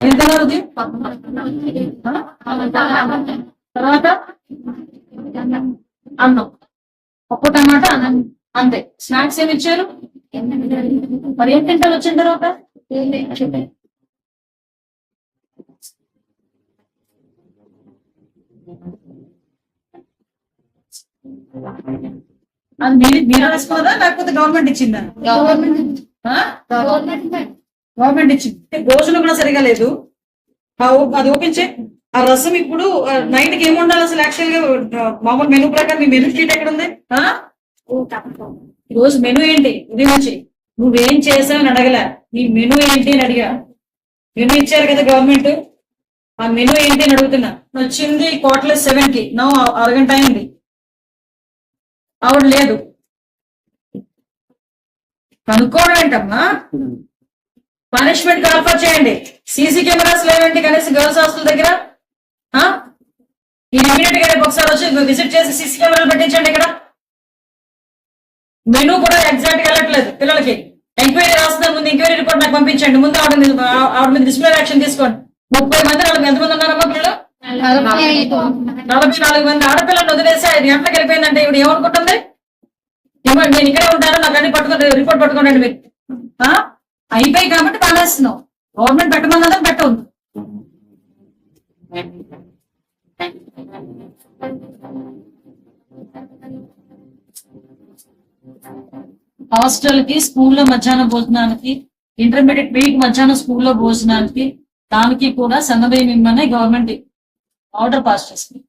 ఎంత తర్వాత అన్నం. పప్పు టమాటా అన్నం. అంతే. స్నాక్స్ ఏమి ఇచ్చారు? మరి ఏం తింటారు వచ్చిన తర్వాత? అది మీరు మీరు రాసుకోదా లేకపోతే గవర్నమెంట్ ఇచ్చిందా? ఆ? గవర్నమెంట్ ఇచ్చింది భోజనం కూడా సరిగా లేదు. అది ఓపెన్ చేయి ఆ రసం ఇప్పుడు నైట్కి ఏమి ఉండాలి అసలు యాక్చువల్గా? మామూలు మెనూ ప్రకారం మీ మెనూ షీట్ ఎక్కడ ఉంది? ఆ? ఈ రోజు మెనూ ఏంటి? ఉదయం నుంచి. నువ్వేం చేసావని అడగలే. నీ మెనూ ఏంటి అని అడిగా. మెనూ ఇచ్చారు కదా గవర్నమెంట్. ఆ మెనూ ఏంటి అని అడుగుతున్నా. వచ్చింది క్వార్టర్ సెవెన్కి. నో అరగంట అయింది. ఆవిడ లేదు. కనుక్కోవడం ఏంటమ్మా? పనిష్మెంట్ కాల్ఫర్ చేయండి. సీసీ కెమెరాస్ లేవండి కనీసం గర్ల్స్ హాస్టల్ దగ్గర ఆ? ఇమీడియట్గా రేపు ఒకసారి వచ్చి విజిట్ చేసి సీసీ కెమెరాలు పెట్టించండి ఇక్కడ. మెనూ కూడా ఎగ్జాక్ట్గా వెళ్ళట్లేదు పిల్లలకి. ఎంక్వైరీ రాస్తున్న ముందు ఎంక్వైరీ రిపోర్ట్ నాకు పంపించండి. ముందు ఆవిడ మీద ఆవిడ మీద డిస్ప్లే యాక్షన్ తీసుకోండి. ముప్పై మంది నలభై ఎంతమంది ఉన్నారమ్మా పిల్లలు? నలభై నాలుగు మంది ఆడపిల్లలు వదిలేసి ఐదు గంటలకు వెళ్ళిపోయిందంటే ఇప్పుడు ఏమనుకుంటుంది? ఏమో నేను ఇక్కడే ఉంటాను నాకు అన్ని పట్టుకుని రిపోర్ట్ పట్టుకోండి మీరు. అయిపోయి కాబట్టి పాలేస్తున్నావు గవర్నమెంట్ పెట్టమన్నదని పెట్టవద్దు. హాస్టల్కి స్కూల్లో మధ్యాహ్న భోజనానికి ఇంటర్మీడియట్ వీక్ మధ్యాహ్నం స్కూల్లో భోజనానికి దానికి కూడా సన్నబియ్యం మిమ్మల్ని గవర్నమెంట్ ఆర్డర్ పాస్ చేసింది